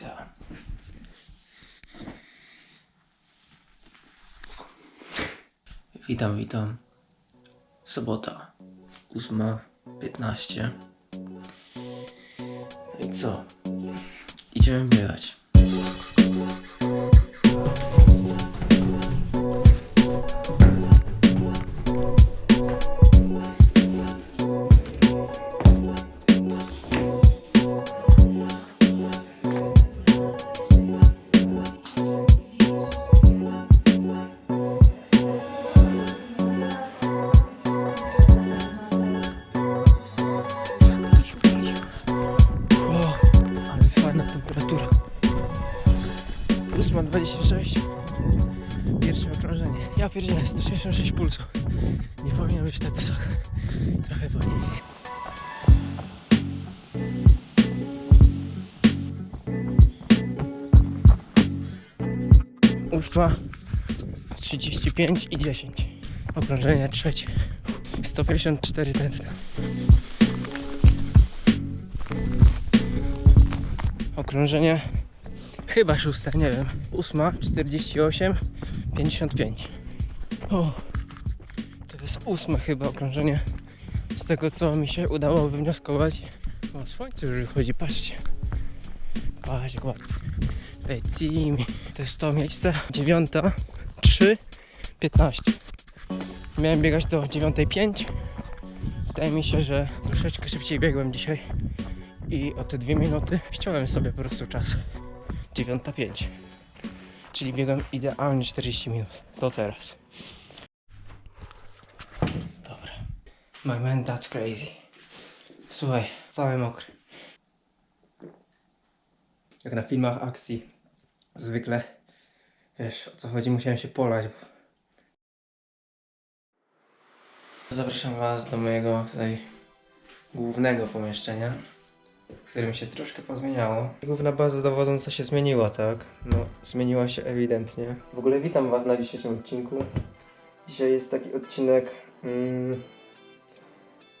Tak. Witam, witam. Sobota, 8.15. No I co? Idziemy biegać. 8.26. Pierwsze okrążenie. Ja pierdzielę, 166 pulsu. Nie powinno być tak wysoko. Trochę wolniej. Ósma, 35 i 10. Okrążenie trzecie. 154 tętno. Okrążenie chyba szóste, nie wiem. Ósma, 48, 55. O, to jest ósme chyba okrążenie. Z tego co mi się udało wywnioskować. O, słońce już wychodzi, patrzcie. Patrz jak ładnie. Lecimy. To jest to miejsce. Dziewiąta, 3, 15. Miałem biegać do 9.05. Wydaje mi się, że troszeczkę szybciej biegłem dzisiaj. I o te dwie minuty ściąłem sobie po prostu czas. 9.05. Czyli biegam idealnie 40 minut. Do teraz. Dobra. My man that's crazy. Słuchaj, cały mokry. Jak na filmach akcji. Zwykle. Wiesz o co chodzi, musiałem się polać. Zapraszam Was do mojego tutaj głównego pomieszczenia w którym się troszkę pozmieniało. Główna baza dowodząca się zmieniła, tak? No, zmieniła się ewidentnie. W ogóle witam Was na dzisiejszym odcinku. Dzisiaj jest taki odcinek mm,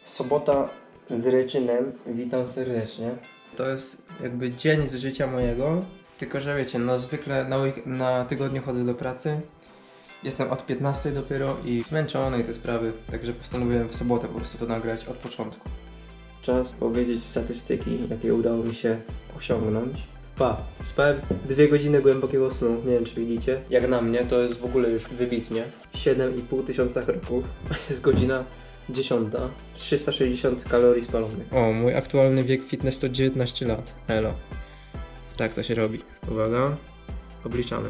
Sobota z Ryczynem. Witam serdecznie. To jest jakby dzień z życia mojego, tylko że wiecie, no zwykle na, week- na tygodniu chodzę do pracy. Jestem od 15 dopiero i zmęczony i te sprawy, także postanowiłem w sobotę po prostu to nagrać od początku. Czas powiedzieć statystyki, jakie udało mi się osiągnąć. Pa, spałem dwie godziny głębokiego snu, nie wiem czy widzicie. Jak na mnie to jest w ogóle już wybitnie. 7,5 tysiąca kroków, a jest godzina 10. 360 kalorii spalonych. O, mój aktualny wiek fitness to 19 lat. Elo. Tak to się robi. Uwaga, obliczamy.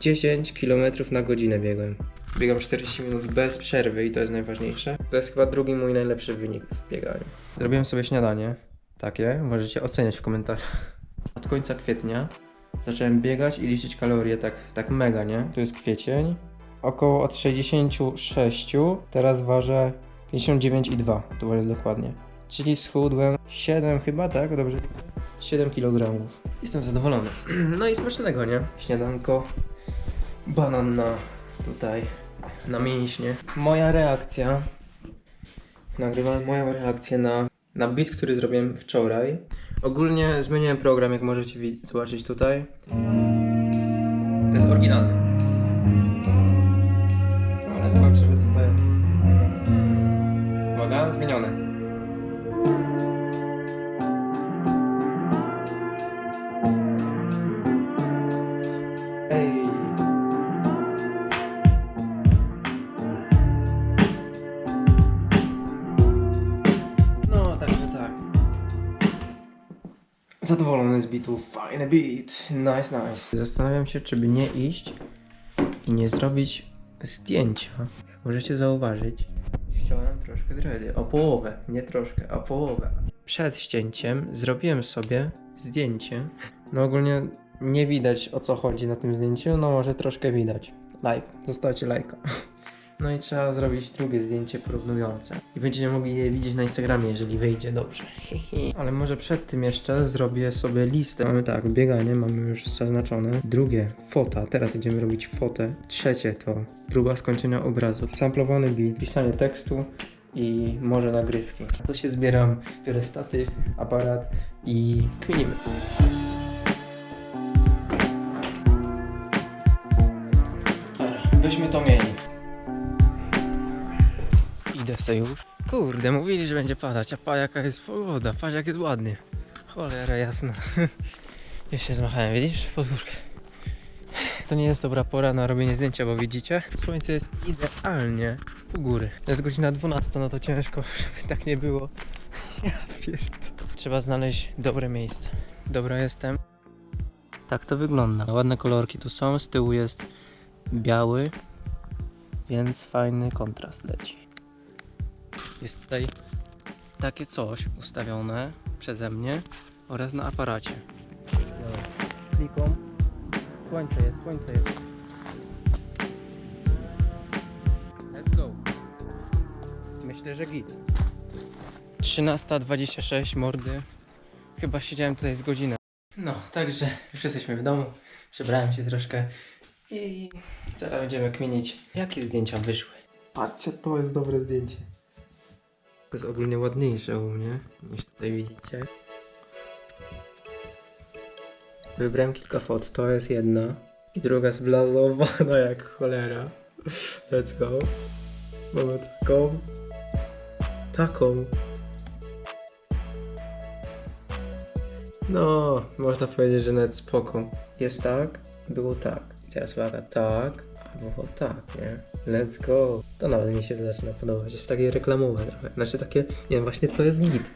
10 km na godzinę biegłem. Biegam 40 minut bez przerwy i to jest najważniejsze. To jest chyba drugi mój najlepszy wynik w bieganiu. Zrobiłem sobie śniadanie. Takie, możecie oceniać w komentarzach. Od końca kwietnia zacząłem biegać i liczyć kalorie tak, tak mega, nie? To jest kwiecień. Około od 66, teraz ważę 59,2, to jest dokładnie. Czyli schudłem 7 chyba, tak? Dobrze? 7 kg. Jestem zadowolony. No i smacznego, nie? Śniadanko, banan na tutaj na mięśnie. Moja reakcja. Nagrywam moją reakcję na, na beat, który zrobiłem wczoraj. Ogólnie zmieniłem program, jak możecie zobaczyć tutaj. To jest oryginalny. Ale zobaczymy co to jest. Uwaga, zmienione. Fajny beat, nice, nice. Zastanawiam się, czy by nie iść i nie zrobić zdjęcia. Możecie zauważyć, ściąłem troszkę dready, o połowę, nie troszkę, o połowę. Przed ścięciem zrobiłem sobie zdjęcie. No ogólnie nie widać o co chodzi na tym zdjęciu, no może troszkę widać. Like, zostawcie lajka. No i trzeba zrobić drugie zdjęcie porównujące. I będziecie mogli je widzieć na Instagramie, jeżeli wyjdzie dobrze. Ale może przed tym jeszcze zrobię sobie listę. Mamy tak, bieganie mamy już zaznaczone. Drugie, fota. Teraz idziemy robić fotę. Trzecie to próba skończenia obrazu. Samplowany beat, pisanie tekstu i może nagrywki. To się zbieram, biorę statyw, aparat i kminimy. Byśmy to mieli. Idę już. Kurde, mówili, że będzie padać, a pa jaka jest pogoda, patrz jak jest ładnie. Cholera jasna. Już się zmachałem, widzisz? Podwórkę. To nie jest dobra pora na robienie zdjęcia, bo widzicie? Słońce jest idealnie u góry. Jest godzina 12, no to ciężko, żeby tak nie było. Ja pierdolę. Trzeba znaleźć dobre miejsce. Dobra jestem. Tak to wygląda. Ładne kolorki tu są, z tyłu jest biały, więc fajny kontrast leci. Jest tutaj takie coś ustawione przeze mnie oraz na aparacie. Dobra. Klikam. Słońce jest, słońce jest. Let's go. Myślę, że git. 13.26 mordy. Chyba siedziałem tutaj z godzinę. No, także już jesteśmy w domu. Przebrałem się troszkę i zaraz będziemy kminić, jakie zdjęcia wyszły. Patrzcie, to jest dobre zdjęcie. To jest ogólnie ładniejsze u mnie, niż tutaj widzicie. Wybrałem kilka fot, to jest jedna i druga zblazowana jak cholera. Let's go. Mamy taką, taką. No, można powiedzieć, że nawet spoko. Jest tak, było tak. Teraz uwaga, tak, było tak, nie? Let's go. To nawet mi się zaczyna podobać. Jest takie reklamowe trochę. Znaczy takie, nie właśnie to jest git.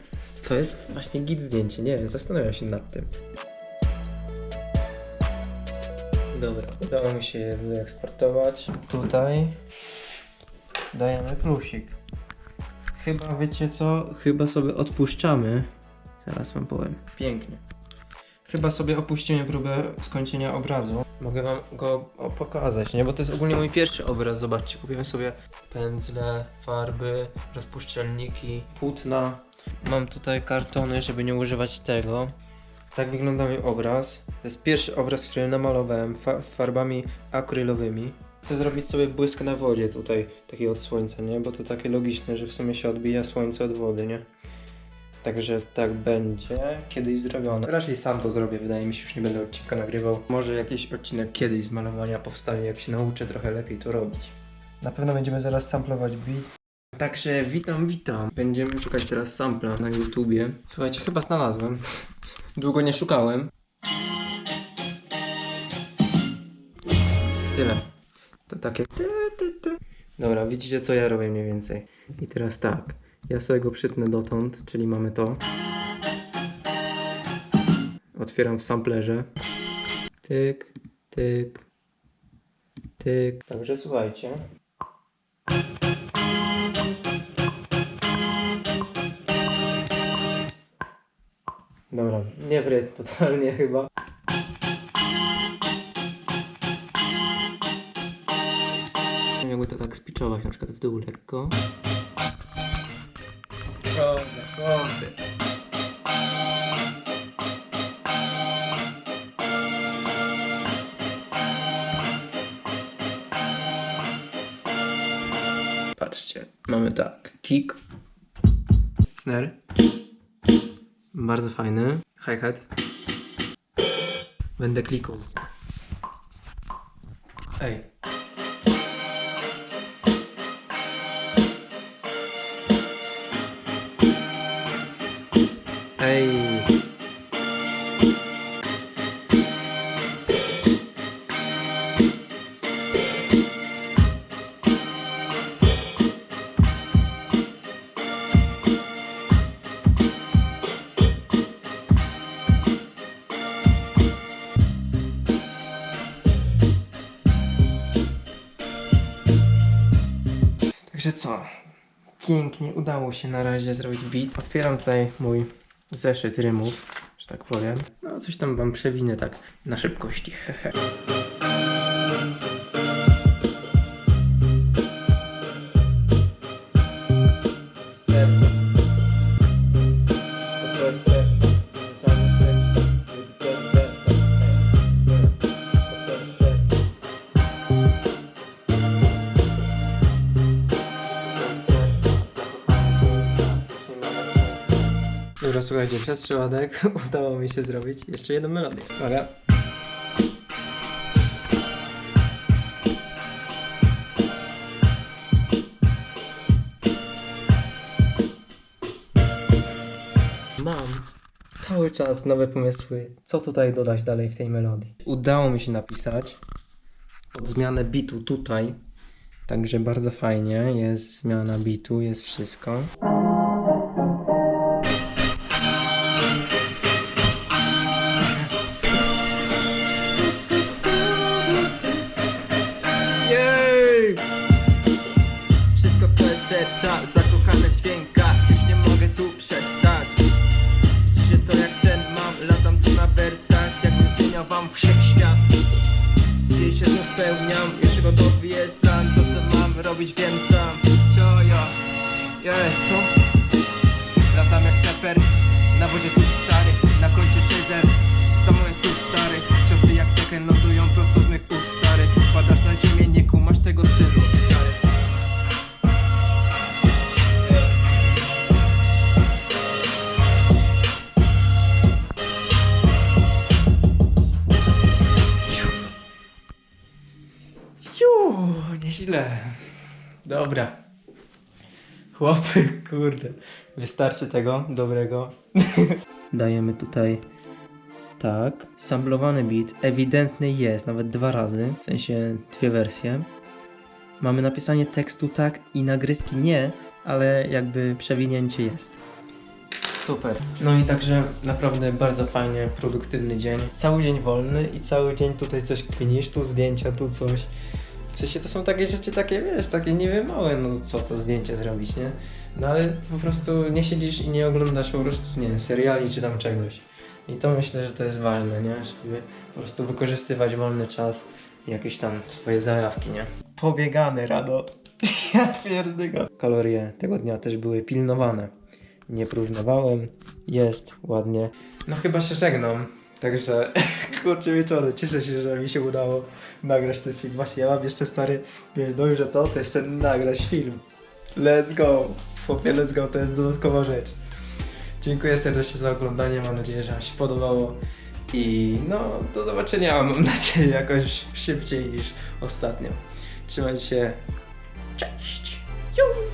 To jest właśnie git zdjęcie, nie wiem, zastanawiam się nad tym. Dobra, udało mi się je wyeksportować. Tutaj dajemy plusik. Chyba wiecie co? Chyba sobie odpuszczamy. Zaraz wam powiem. Pięknie. Chyba sobie opuścimy próbę skończenia obrazu. Mogę wam go pokazać, nie? Bo to jest ogólnie mój pierwszy obraz. Zobaczcie, kupiłem sobie pędzle, farby, rozpuszczalniki, płótna. Mam tutaj kartony, żeby nie używać tego. Tak wygląda mój obraz. To jest pierwszy obraz, który namalowałem fa- farbami akrylowymi. Chcę zrobić sobie błysk na wodzie tutaj, taki od słońca, nie? Bo to takie logiczne, że w sumie się odbija słońce od wody, nie? Także tak będzie kiedyś zrobione. Raczej sam to zrobię, wydaje mi się, już nie będę odcinka nagrywał. Może jakiś odcinek kiedyś z malowania powstanie, jak się nauczę trochę lepiej to robić. Na pewno będziemy zaraz samplować beat. Także witam, witam. Będziemy szukać teraz sampla na YouTubie. Słuchajcie, chyba znalazłem. Długo nie szukałem. Tyle. To takie. Dobra, widzicie co ja robię mniej więcej. I teraz tak. Ja sobie go przytnę dotąd, czyli mamy to. Otwieram w samplerze. Tyk, tyk, tyk. Także słuchajcie. Dobra, nie w rytm totalnie chyba. Jakby to tak spiczować na przykład w dół lekko. Kurde. Patrzcie, mamy tak, kick, snare, bardzo fajny, hi-hat, będę klikał. Ej. Co? Pięknie udało się na razie zrobić beat. Otwieram tutaj mój zeszyt rymów, że tak powiem. No coś tam wam przewinę tak na szybkości. Dobra, słuchajcie, przez przypadek udało mi się zrobić jeszcze jedną melodię. Uwaga. Mam cały czas nowe pomysły, co tutaj dodać dalej w tej melodii. Udało mi się napisać pod zmianę bitu tutaj, także bardzo fajnie, jest zmiana bitu, jest wszystko. Zmieniał wam nieźle. Dobra. Chłopy, kurde. Wystarczy tego dobrego. Dajemy tutaj tak. Samplowany beat ewidentny jest, nawet dwa razy, w sensie dwie wersje. Mamy napisanie tekstu tak i nagrywki nie, ale jakby przewinięcie jest. Super. No i także naprawdę bardzo fajnie, produktywny dzień. Cały dzień wolny i cały dzień tutaj coś kwinisz, tu zdjęcia, tu coś. W sensie to są takie rzeczy takie, wiesz, takie wiem małe, no co to zdjęcie zrobić, nie? No ale po prostu nie siedzisz i nie oglądasz po prostu, nie wiem, seriali czy tam czegoś. I to myślę, że to jest ważne, nie? Żeby po prostu wykorzystywać wolny czas i jakieś tam swoje zajawki, nie? Pobiegany, Rado. Ja pierdyga. Kalorie tego dnia też były pilnowane. Nie próżnowałem, jest ładnie. No chyba się żegnam. Także kurczę wieczory, cieszę się, że mi się udało nagrać ten film. Właśnie ja mam jeszcze stary, dość, że to, to jeszcze nagrać film. Let's go! Chłopie, let's go, to jest dodatkowa rzecz. Dziękuję serdecznie za oglądanie, mam nadzieję, że Wam się podobało. I no, do zobaczenia, mam nadzieję, jakoś szybciej niż ostatnio. Trzymajcie się. Cześć! Ju!